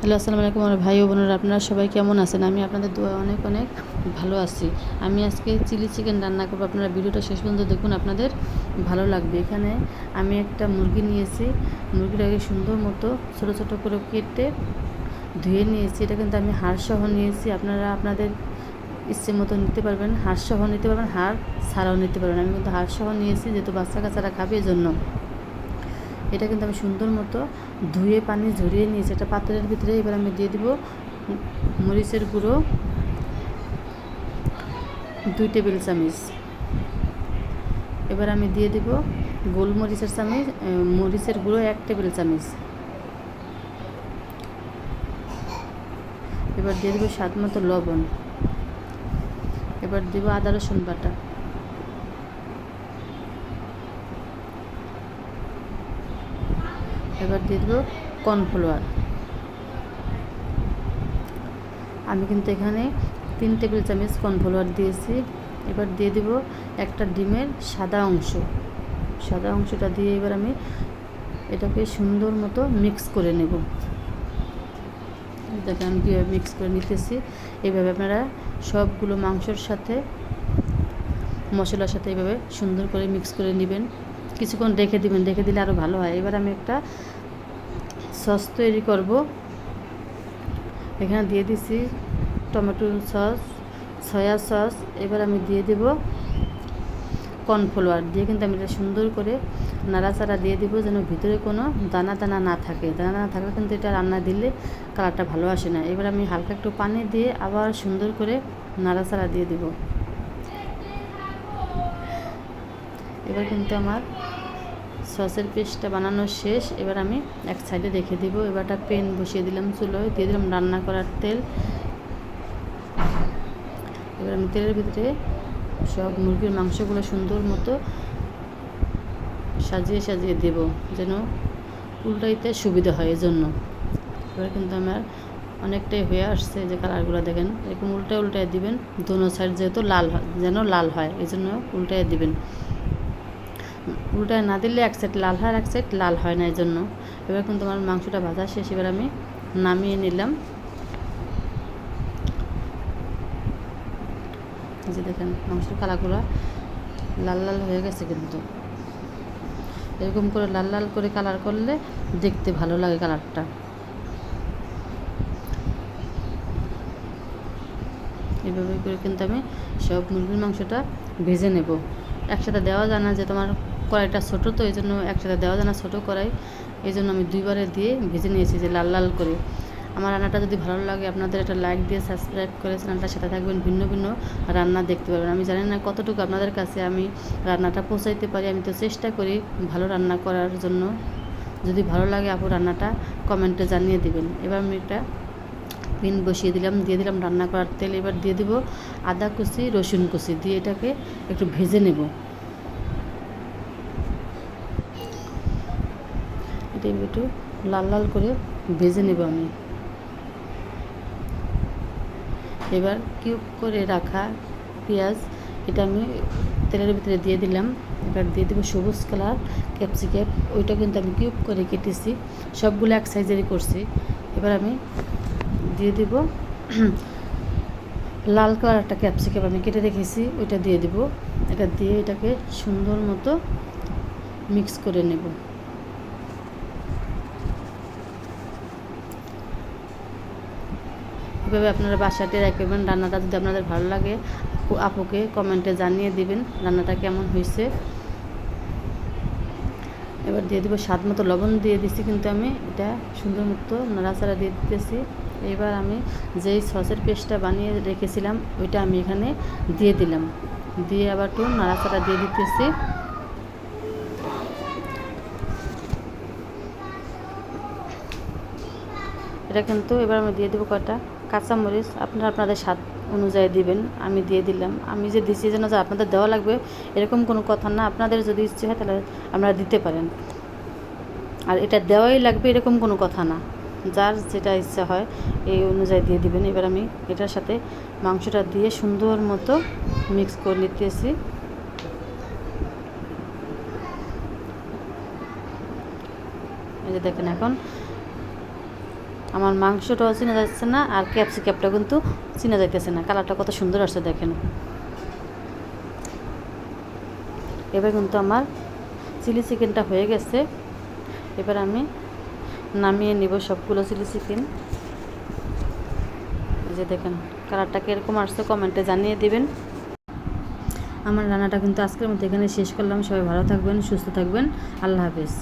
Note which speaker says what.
Speaker 1: Hello, আসসালামু আলাইকুম আমার ভাই ও বোনেরা, আপনারা সবাই কেমন আছেন? আমি আপনাদের দোয়া অনেক অনেক ভালো আছি। আমি আজকে চিলি চিকেন রান্না করব। আপনারা ভিডিওটা শেষ পর্যন্ত দেখুন, আপনাদের ভালো লাগবে। এখানে আমি একটা মুরগি নিয়েছি। মুরগিটাকে সুন্দর মতো ছোটো ছোটো করে কেটে ধুয়ে নিয়েছি। এটা কিন্তু আমি হাড় সহ নিয়েছি। আপনারা আপনাদের ইচ্ছে মতো নিতে পারবেন। হাড় সহ নিতে পারবেন, হাড় ছাড়াও নিতে পারবেন। আমি কিন্তু হাড় সহ নিয়েছি, যেহেতু বাচ্চা কাচ্চারা খাবে এই জন্য এটা কিন্তু আমি সুন্দর মতো ধুয়ে পানি ঝরিয়ে নিয়ে সেটা পাত্রের ভিতরে এবার আমি দিয়ে দিব মরিচের গুঁড়ো, দুই টেবিল চামচ। এবার আমি দিয়ে দিব গোলমরিচের চামচ মরিচের গুঁড়ো এক টেবিল চামচ। এবার দিয়ে দেবো স্বাদ মতো লবণ। এবার দিব আদা রসুন বাটা। এবার দিয়ে দেবো কর্নফ্লাওয়ার। আমি কিন্তু এখানে তিন টেবিল চামচ কর্নফ্লাওয়ার দিয়েছি। এবার দিয়ে দেবো একটা ডিমের সাদা অংশ। সাদা অংশটা দিয়ে এবার আমি এটাকে সুন্দর মতো মিক্স করে নেব। এটাকে আমি কীভাবে মিক্স করে নিতেছি এইভাবে আপনারা সবগুলো মাংসর সাথে, মশলার সাথে এইভাবে সুন্দর করে মিক্স করে নেবেন। কিছুক্ষণ রেখে দিবেন, রেখে দিলে আরও ভালো হয়। এবার আমি একটা সস তৈরি করব। এখানে দিয়ে দিছি টমেটো সস, সয়া সস। এবার আমি দিয়ে দেব কর্নফ্লাওয়ার। দিয়ে কিন্তু আমি এটা সুন্দর করে নাড়াচাড়া দিয়ে দিব যেন ভিতরে কোনো দানা দানা না থাকে। দানা দানা থাকলে কিন্তু এটা রান্না দিলে কালারটা ভালো আসে না। এবার আমি হালকা একটু পানি দিয়ে আবার সুন্দর করে নাড়াচাড়া দিয়ে দিব। এবার কিন্তু আমার সসের পেস্টটা বানানো শেষ। এবার আমি এক সাইডে রেখে দিব। এবার একটা পেন বসিয়ে দিলাম চুলোয়। দিয়ে দিলাম রান্না করার তেল। এবার আমি তেলের ভিতরে সব মুরগির মাংসগুলো সুন্দর মতো সাজিয়ে সাজিয়ে দেব যেন উল্টাইতে সুবিধা হয় এজন্য। এবার কিন্তু আমার অনেকটাই হয়ে আসছে যে কালারগুলো দেখেন। এরকম উল্টায় উল্টায় দিবেন। দোনো সাইড যেহেতু লাল যেন লাল হয় এই জন্য উল্টায় দিবেন। উল্টায় না দিলে এক সাইড লাল হয় এক সাইড লাল হয় না এই জন্য এবার কিন্তু আমার মাংসটা ভাজা শেষ, এবার আমি নামিয়ে নিলাম। যে দেখেন, মাংসের কালারগুলো লাল লাল হয়ে গেছে কিন্তু। এরকম করে লাল লাল করে কালার করলে দেখতে ভালো লাগে কালারটা। এভাবে করে কিন্তু আমি সব মুরগির মাংসটা ভেজে নেব। একসাথে দেওয়া যায় না যে তোমার কড়াইটা ছোটো, তো এই জন্য একসাথে দেওয়া যায় না, ছোটো কড়াই। এই জন্য আমি দুইবারে দিয়ে ভেজে নিয়েছি যে লাল লাল করে। আমার রান্নাটা যদি ভালো লাগে, আপনাদের একটা লাইক দিয়ে সাবস্ক্রাইব করে চ্যানেলটার সাথে থাকবেন ভিন্ন ভিন্ন রান্না দেখতে পাবেন আমি জানি না কতটুকু আপনাদের কাছে আমি রান্নাটা পৌঁছাইতে পারি। আমি তো চেষ্টা করি ভালো রান্না করার জন্য। যদি ভালো লাগে আপু রান্নাটা, কমেন্টে জানিয়ে দিবেন। এবার আমি একটা পিন বসিয়ে দিলাম, দিয়ে দিলাম রান্না করার তেল। এবার দিয়ে দিব আদা কুচি, রসুন কুচি। দিয়ে এটাকে একটু ভেজে নেব। এটা একটু লাল লাল করে ভেজে নেব আমি। এবার কিউব করে রাখা পেঁয়াজ, এটা আমি তেলের ভিতরে দিয়ে দিলাম। এবার দিয়ে দেবো সবুজ কালার, ক্যাপসিকাম, ওইটা কিন্তু আমি কিউব করে কেটেছি, সবগুলো এক সাইজেরই করছি। এবার আমি দিয়ে দিব লাল কালার একটা ক্যাপসিকাম আমি কেটে রেখেছি, ওইটা দিয়ে দিব। এটা দিয়ে এটাকে সুন্দর মতো মিক্স করে নেব। এভাবে আপনারা বাসাতে রাখবেন রান্নাটা যদি আপনাদের ভালো লাগে আপুকে কমেন্টে জানিয়ে দিবেন রান্নাটা কেমন হয়েছে। এবার দিয়ে দিব স্বাদ মতো লবণ দিয়ে দিছি কিন্তু আমি, এটা সুন্দর মতো নাড়াচাড়া দিয়ে দিতেছি। এবার আমি যেই সসের পেস্টটা বানিয়ে রেখেছিলাম, ওইটা আমি এখানে দিয়ে দিলাম। দিয়ে আবার একটু নাড়াচাড়া দিয়ে দিতেছি। এটা কিন্তু এবার আমি দিয়ে দেবো কয়টা? কাঁচামরিচ আপনারা আপনাদের স্বাদ অনুযায়ী দিবেন, আমি দিয়ে দিলাম। আমি যে দিচ্ছি যেন যে আপনাদের দেওয়া লাগবে, এরকম কোনো কথা না, আপনাদের যদি ইচ্ছে হয় তাহলে আপনারা দিতে পারেন। আর এটা দেওয়াই লাগবে এরকম কোনো কথা না। যার যেটা ইচ্ছা হয়, এই অনুযায়ী দিয়ে দিবেন। এবার আমি এটার সাথে মাংসটা দিয়ে সুন্দর মতো মিক্স করে নিতেছি। এই যে দেখেন এখন আমার মাংসটাও চিনা যাচ্ছে না, আর ক্যাপসিকাপটা কিন্তু চিনা যাইতেছে না। কালারটা কত সুন্দর আসছে দেখেন। এবার কিন্তু আমার চিলি চিকেনটা হয়ে গেছে। এবার আমি নামিয়ে নিব সবগুলো চিলি চিকেন। যে দেখেন, কালারটা কীরকম আসছে কমেন্টে জানিয়ে দিবেন। আমার রান্নাটা কিন্তু আজকের মতো এখানে শেষ করলাম। সবাই ভালো থাকবেন, সুস্থ থাকবেন। আল্লাহ হাফেজ।